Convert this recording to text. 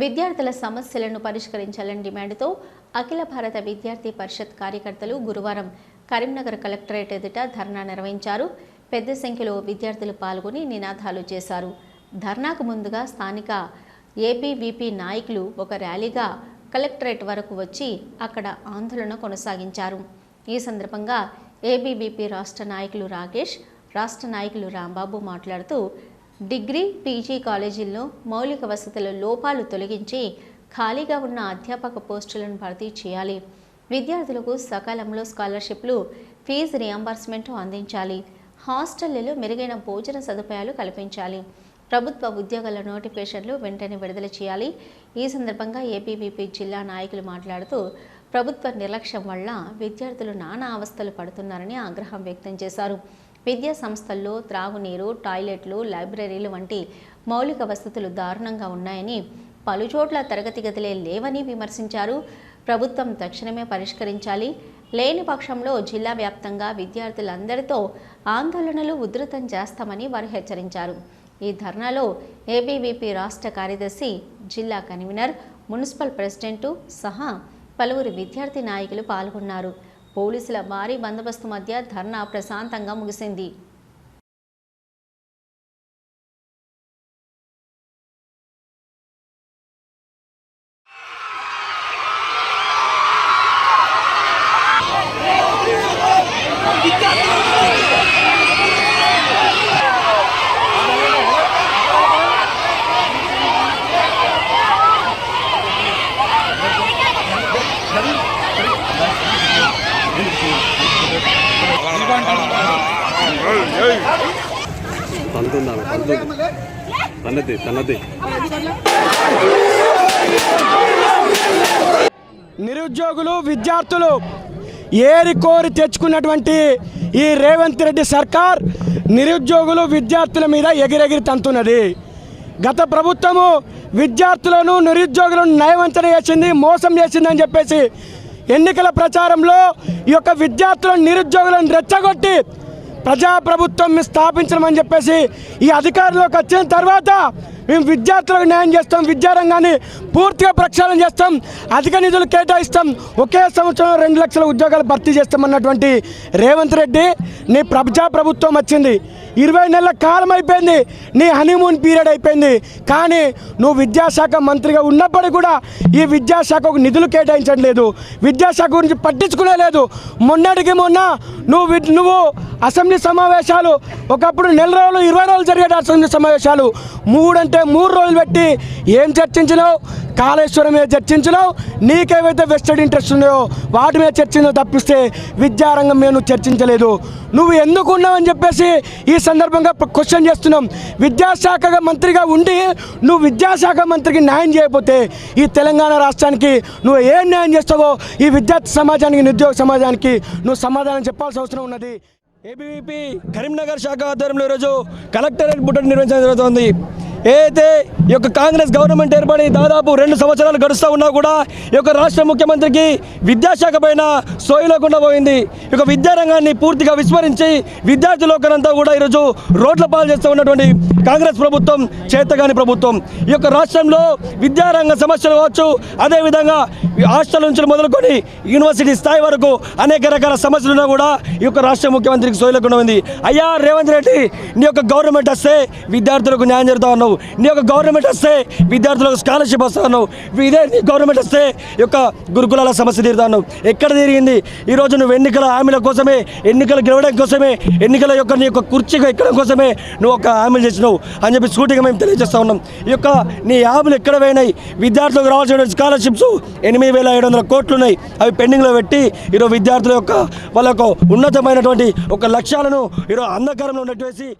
విద్యార్థుల సమస్యలను పరిష్కరించాలని డిమాండ్తో అఖిల భారత విద్యార్థి పరిషత్ కార్యకర్తలు గురువారం కరీంనగర్ కలెక్టరేట్ ఎదుట ధర్నా నిర్వహించారు. పెద్ద సంఖ్యలో విద్యార్థులు పాల్గొని నినాదాలు చేశారు. ధర్నాకు ముందుగా స్థానిక ఏబీవీపీ నాయకులు ఒక ర్యాలీగా కలెక్టరేట్ వరకు వచ్చి అక్కడ ఆందోళన కొనసాగించారు. ఈ సందర్భంగా ఏబీవీపీ రాష్ట్ర నాయకులు రాకేష్ రాష్ట్ర నాయకులు రాంబాబు మాట్లాడుతూ డిగ్రీ పీజీ కాలేజీల్లో మౌలిక వసతుల లోపాలు తొలగించి ఖాళీగా ఉన్న అధ్యాపక పోస్టులను భర్తీ చేయాలి. విద్యార్థులకు సకాలంలో స్కాలర్షిప్లు ఫీజు రియంబర్స్మెంట్ అందించాలి. హాస్టళ్ళలో మెరుగైన భోజన సదుపాయాలు కల్పించాలి. ప్రభుత్వ ఉద్యోగాల నోటిఫికేషన్లు వెంటనే విడుదల చేయాలి. ఈ సందర్భంగా ఏపీవీపీ జిల్లా నాయకులు మాట్లాడుతూ ప్రభుత్వ నిర్లక్ష్యం వల్ల విద్యార్థులు నానా అవస్థలు పడుతున్నారని ఆగ్రహం వ్యక్తం చేశారు. విద్యా సంస్థల్లో త్రాగునీరు టాయిలెట్లు లైబ్రరీలు వంటి మౌలిక వసతులు దారుణంగా ఉన్నాయని పలుచోట్ల తరగతి గదిలే లేవని విమర్శించారు. ప్రభుత్వం తక్షణమే పరిష్కరించాలి. లేని పక్షంలో జిల్లా వ్యాప్తంగా విద్యార్థులందరితో ఆందోళనలు ఉధృతం చేస్తామని వారు హెచ్చరించారు. ఈ ధర్నాలో ఏబీవీపీ రాష్ట్ర కార్యదర్శి జిల్లా కన్వీనర్ మున్సిపల్ ప్రెసిడెంటు సహా పలువురు విద్యార్థి నాయకులు పాల్గొన్నారు. పోలీసుల భారీ బందోబస్తు మధ్య ధర్నా ప్రశాంతంగా ముగిసింది. తంతుంది ఆమె తన్నది తన్నది నిరుద్యోగులు విద్యార్థులు ఏరి కోరి తెచ్చుకున్నటువంటి ఈ రేవంత్ రెడ్డి సర్కార్ నిరుద్యోగులు విద్యార్థుల మీద ఎగిరెగిరి తంతున్నది. గత ప్రభుత్వము విద్యార్థులను నిరుద్యోగులను నయవంచన చేసింది మోసం చేసిందని చెప్పేసి ఎన్నికల ప్రచారంలో ఈ యొక్క విద్యార్థులను నిరుద్యోగులను రెచ్చగొట్టి ప్రజాప్రభుత్వం మేము స్థాపించమని చెప్పేసి ఈ అధికారంలోకి వచ్చిన తర్వాత మేము విద్యార్థులకు న్యాయం చేస్తాం విద్యారంగాన్ని పూర్తిగా ప్రక్షాళన చేస్తాం అధిక నిధులు కేటాయిస్తాం ఒకే సంవత్సరం రెండు లక్షల ఉద్యోగాలు భర్తీ చేస్తామన్నటువంటి రేవంత్ రెడ్డి నీ ప్రజాప్రభుత్వం వచ్చింది. ఇరవై నెలల కాలం అయిపోయింది. నీ హనీమూన్ పీరియడ్ అయిపోయింది. కానీ నువ్వు విద్యాశాఖ మంత్రిగా ఉన్నప్పటికీ కూడా ఈ విద్యాశాఖకు నిధులు కేటాయించడం లేదు విద్యాశాఖ గురించి పట్టించుకునే లేదు. మొన్నటికి మొన్న నువ్వు నువ్వు అసెంబ్లీ సమావేశాలు ఒకప్పుడు నెల రోజులు ఇరవై రోజులు జరిగే అసెంబ్లీ సమావేశాలు. మూడంటే మూడు రోజులు పెట్టి ఏం చర్చించినావు? కాళేశ్వరం మీద చర్చించినావు? నీకేవైతే వెస్టెడ్ ఇంట్రెస్ట్ ఉన్నాయో వాటి మీద చర్చించో తప్పిస్తే విద్యారంగం మీద నువ్వు చర్చించలేదు. నువ్వు ఎందుకు అని చెప్పేసి ఈ సందర్భంగా క్వశ్చన్ చేస్తున్నాం. విద్యాశాఖ మంత్రిగా ఉండి నువ్వు విద్యాశాఖ మంత్రికి న్యాయం చేయకపోతే ఈ తెలంగాణ రాష్ట్రానికి నువ్వు ఏం న్యాయం చేస్తావో ఈ విద్యార్థి సమాజానికి నిరుద్యోగ సమాజానికి నువ్వు సమాధానం చెప్పాల్సిన అవసరం ఉన్నది. ఏబీవీపీ కరీంనగర్ శాఖ ఆధ్వర్యంలో ఈరోజు కలెక్టరేట్ బుట్టడి నిర్వహించడం జరుగుతోంది. ఏదైతే ఈ యొక్క కాంగ్రెస్ గవర్నమెంట్ ఏర్పడి దాదాపు రెండు సంవత్సరాలు గడుస్తూ ఉన్నా కూడా ఈ యొక్క రాష్ట్ర ముఖ్యమంత్రికి విద్యాశాఖ పైన సోయలేకుండా పోయింది. ఈ యొక్క విద్యారంగాన్ని పూర్తిగా విస్మరించి విద్యార్థి లోకనంతా కూడా ఈరోజు రోడ్ల పాలు చేస్తూ ఉన్నటువంటి కాంగ్రెస్ ప్రభుత్వం చేతగాని ప్రభుత్వం. ఈ యొక్క రాష్ట్రంలో విద్యారంగ సమస్యలు కావచ్చు అదేవిధంగా హాస్టల్ నుంచి మొదలుకొని యూనివర్సిటీ స్థాయి వరకు అనేక రకాల సమస్యలు ఉన్నా కూడా ఈ యొక్క రాష్ట్ర ముఖ్యమంత్రికి సోయలేకుండా ఉంది. అయ్యా రేవంత్ రెడ్డి నీ యొక్క గవర్నమెంట్ వస్తే విద్యార్థులకు న్యాయం జరుగుతా ఉన్నావు. నీ యొక్క గవర్నమెంట్ వస్తే విద్యార్థులకు స్కాలర్షిప్ వస్తాను. ఇదే గవర్నమెంట్ వస్తే యొక్క గురుకులాల సమస్య తీరుతాను. ఎక్కడ తిరిగింది? ఈరోజు నువ్వు ఎన్నికల హామీల కోసమే ఎన్నికలు గెలవడం కోసమే ఎన్నికల యొక్క నీ యొక్క కుర్చీగా ఎక్కడం కోసమే నువ్వు ఒక హామీలు చేసినావు అని చెప్పి సూటిగా మేము తెలియజేస్తా ఉన్నాం. ఈ యొక్క నీ హామీలు ఎక్కడ పోయినాయి? విద్యార్థులకు రావాల్సిన స్కాలర్షిప్స్ ఎనిమిది వేల ఏడు వందల కోట్లు ఉన్నాయి అవి పెండింగ్లో పెట్టి ఈరోజు విద్యార్థుల యొక్క వాళ్ళ ఉన్నతమైనటువంటి ఒక లక్ష్యాలను ఈరోజు అంధకారంలో ఉన్నట్టు వేసి